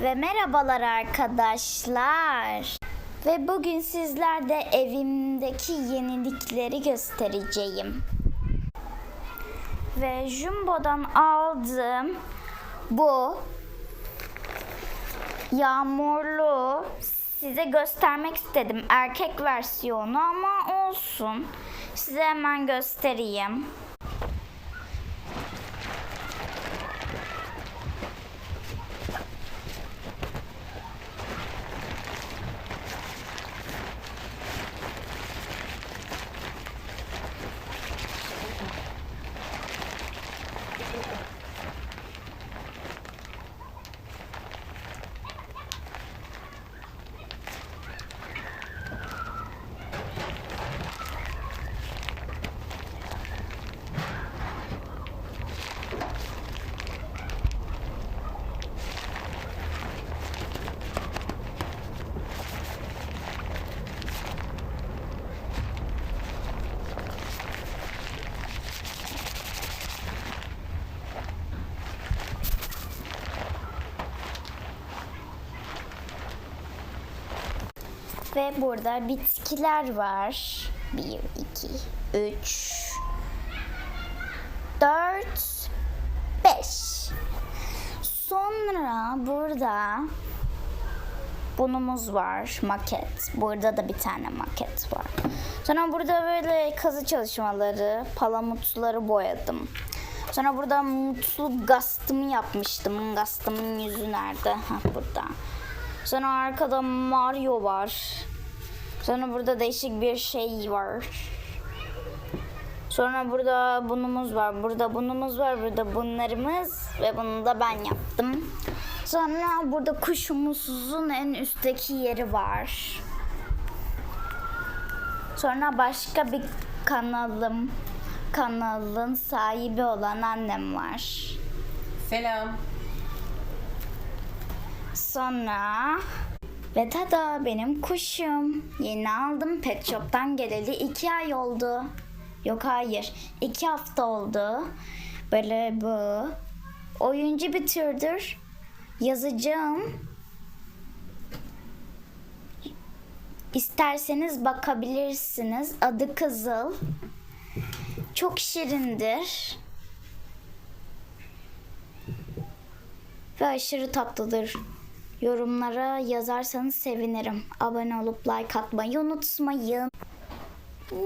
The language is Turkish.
Ve merhabalar arkadaşlar. Ve bugün sizlerde evimdeki yenilikleri göstereceğim. Ve Jumbo'dan aldığım bu yağmurlu size göstermek istedim. Erkek versiyonu ama olsun. Size hemen göstereyim. Ve burada bitkiler var. 1, 2, 3, 4, 5. Sonra burada bunumuz var maket. Burada da bir tane maket var. Sonra burada böyle kazı çalışmaları, palamutları boyadım. Sonra burada mutlu gastımı yapmıştım. Gastımın yüzü nerede? Ha burada. Sonra arkada Mario var. Sonra burada değişik bir şey var. Sonra burada bunumuz var. Burada bunumuz var. Burada bunlarımız. Ve bunu da ben yaptım. Sonra burada kuşumuzun en üstteki yeri var. Sonra başka bir kanalım kanalın sahibi olan annem var. Selam. Sonra ve tada benim kuşum. Yeni aldım pet shop'tan geleli iki ay oldu. Yok hayır iki hafta oldu. Böyle bu. Oyuncu bir türdür. Yazacağım. İsterseniz bakabilirsiniz. Adı Kızıl. Çok şirindir. Ve aşırı tatlıdır. Yorumlara yazarsanız sevinirim. Abone olup like atmayı unutmayın. Hmm.